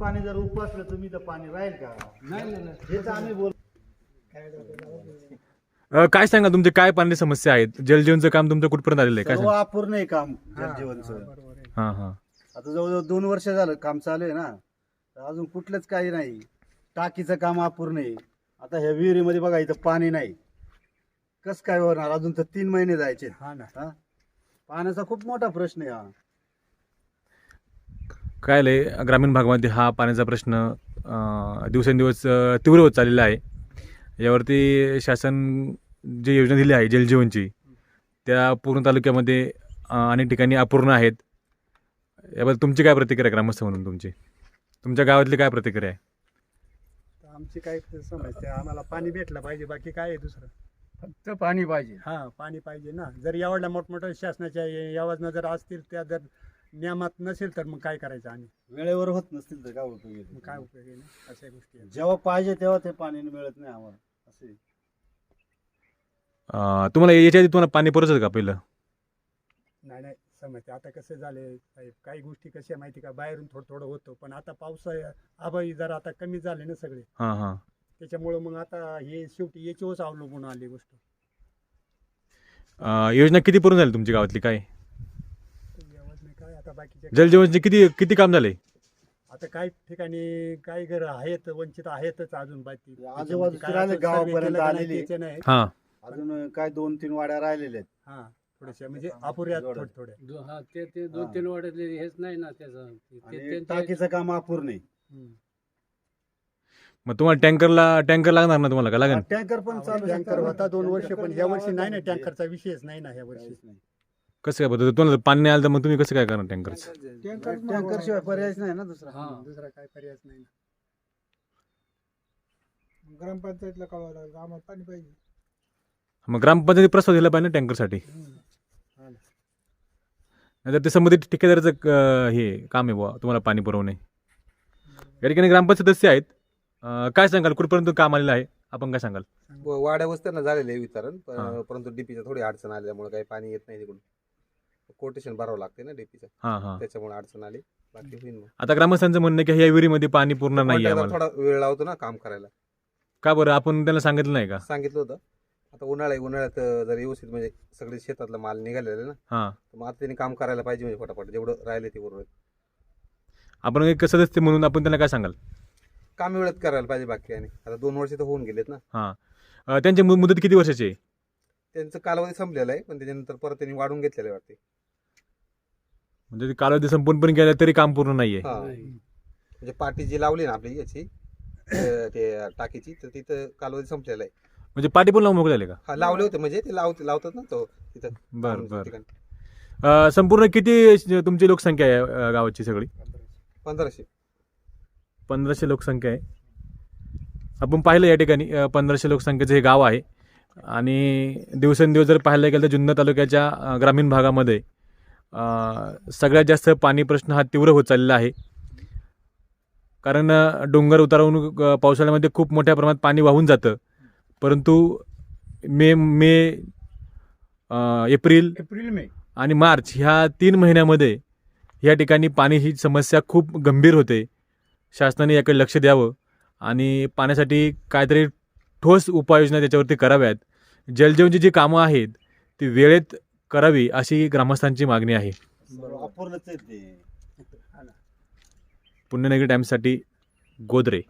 पाणी जर उपसलं तुम्ही तर पाणी राहील का? हेच आम्ही बोल अ, काय सांगा तुमचे काय पाणी समस्या आहेत? जलजीवनचं काम तुमचं कुठपर्यंत आलेलं आहे? काय सर्व सांगा? अपूर्ण आहे काम जलजीवनचं. हां हां आता जवळजवळ दोन वर्ष झालं काम चालू आहे ना. तर अजून कुठलंच काही नाही. टाकीचं काम अपूर्ण आहे. आता ह्या विहिरीमध्ये बघा इथं पाणी नाही. कस काय होणार? अजून तर तीन महिने जायचे हा ना. हा? पाण्याचा खूप मोठा प्रश्न आहे हा. काय लय ग्रामीण भागामध्ये हा पाण्याचा प्रश्न दिवसेंदिवस तीव्र होत चाललेला आहे. यावरती शासन जी योजना दिली आहे जलजीवनची त्या पूर्ण तालुक्यामध्ये अनेक ठिकाणी अपूर्ण आहेत. याबद्दल तुमची काय प्रतिक्रिया आहे ग्रामस्थ म्हणून तुमची? तुमच्या गावातली काय प्रतिक्रिया आहे? आमची काय समजते आम्हाला पाणी भेटलं पाहिजे बाकी काय आहे दुसरं? फक्त पाणी पाहिजे. हा पाणी पाहिजे ना. जर एवढ्या मोठमोठ्या शासनाच्या योजना जर असतील त्या जर नियमात नसेल तर मग काय करायचं आणि? वेळेवर होत नसतील तर काय उपयोग मग आहे? काय उपयोग आहे ना? अशा गोष्टी आहेत. जेव्हा पाहिजे तेव्हा ते पाणी मिळत नाही आम्हाला. असे. अ, तुम्हाला याच्या आधी तुम्हाला पाणी पुरत का पहिलं? नाही नाही समजते आता कसं झाले साहेब काही गोष्टी कशा माहिती का? बाहेरून थोडं थोडं होतं पण आता पावसा आबाई जर आता कमी झाले ना सगळे. हां हां. त्याच्यामुळं मग आता हे शेवटी याच्यावरच अवलंबून आली गोष्ट. अ, योजना किती पूर्ण झाली तुमच्या गावातली? काय? बाकीचे जलजीवनचे किती किती काम झाले? आता काही ठिकाणी काही घर आहेत वंचित आहेतच अजून बाकी. काय केलं नाही आलेली. त्याचे नाही. हां. अजून काय दोन तीन वाड्या राहिलेल्या आहेत. हा थोडेसे म्हणजे अपुऱ्या जोड्या. थोडे थोडे दो- हा ते ते दोन हा. तीन वाड्यातले हेच नाही ना त्याचं. ते- ते- आणि त्यांच्या- टाकीचं काम अपूर्ण आहे. हम्म. मग तुम्हाला टँकरला टँकर लागणार ना तुम्हाला का? लागेल? टँकर पण चालू टँकर होता दोन वर्ष पण ह्या वर्षी नाही ना टँकरचा विषयच नाही ना ह्या वर्षी. कसं काय बघतो तुम्हाला पाणी नाही आलं तर मग तुम्ही कसं काय करणार टँकरचं टँकर शिवाय पर्यायच नाही ना दुसरा. हा. दुसरा काय पर्यायच नाही ना. ग्रामपंचायतला कळवावं लागलं आम्हाला पाणी पाहिजे. मग ग्रामपंचायती प्रस्ताव दिला पाहिजे ना टँकरसाठी हा ना. नाहीतर ते संबंधित ठेकेदाराचं हे काम आहे बुवा तुम्हाला पाणी पुरवणे. या ठिकाणी ग्रामपंचायत सदस्य आहेत. अं, काय सांगाल? कुठपर्यंत काम आलेलं आहे? आपण काय सांगाल? व- वाड्या वस्त्यांना झालेलं आहे वितरण प- हा. परंतु डीपीच्या थोडी अडचण आल्यामुळे काही पाणी येत नाही तिकडून. कोटेशन भरावं लागते ना डीपीचं हां हां. त्याच्यामुळे अडचण आली. बाकी होईल मग. आता ग्रामस्थांचं म्हणणं आहे की ह्या विहिरीमध्ये पाणी पुरणार नाही आम्हाला. थोडा वेळ लावतो ना काम करायला. का बरं? आपण त्यांना सांगितलं नाही का? सांगितलं होतं. आता उन्हाळा आहे, उन्हाळ्यात अं, जर व्यवस्थित म्हणजे सगळे शेतातला माल निघालेला आहे ना. हां. तर मग आता त्यांनी काम करायला पाहिजे म्हणजे फटाफट जेवढं राहिले ते बरोबर आपण एक सदस्य म्हणून आपण त्यांना काय सांगाल? काम वेळेत करायला पाहिजे बाकी आणि. आता दोन वर्ष तर होऊन गेलेत ना. हां. अं, त्यांची मु- मुदत किती वर्षाची आहे? त्यांचं कालावधी संपलेला आहे पण त्याच्यानंतर परत त्यांनी वाढून घेतलेलं आहे वाटते म्हणजे ते कालावधी संपून पण गेला तरी काम पूर्ण नाही आहे हा. नाही. म्हणजे पाटी जी लावली ना आपली याची अं, ते टाकीची तर तिथं कालावधी संपलेला आहे. म्हणजे पाठी पण लावून मोकळे झाले का? हा लावले होते म्हणजे ते लाव लावतात ना तो तिथं. बरं बरं. अं, संपूर्ण किती श- तुमची लोकसंख्या आहे अं, गावाची सगळी? पंधराशे. पंधराशे लोकसंख्या आहे. आपण पाहिलं या ठिकाणी अं, पंधराशे लोकसंख्येचं हे गाव आहे. आणि दिवसेंदिवस जर पाहायला गेलं तर जुन्नर तालुक्याच्या ग्रामीण भागामध्ये सगळ्यात जास्त पाणी प्रश्न हा तीव्र होत चाललेला आहे. कारण डोंगर उतारावरून अं, पावसाळ्यामध्ये खूप मोठ्या प्रमाणात पाणी वाहून जातं. परंतु मे मे एप्रिल एप्रिल मे. आणि मार्च ह्या तीन महिन्यामध्ये या ठिकाणी पाणी ही समस्या खूप गंभीर होते. शासनाने याकडे लक्ष द्यावं आणि पाण्यासाठी काहीतरी ठोस उपाययोजना त्याच्यावरती कराव्यात. जलजीवनची जी कामं आहेत ती वेळेत करावी अशी ग्रामस्थांची मागणी आहे. पुण्यनगरी टाईम्ससाठी गोदरे.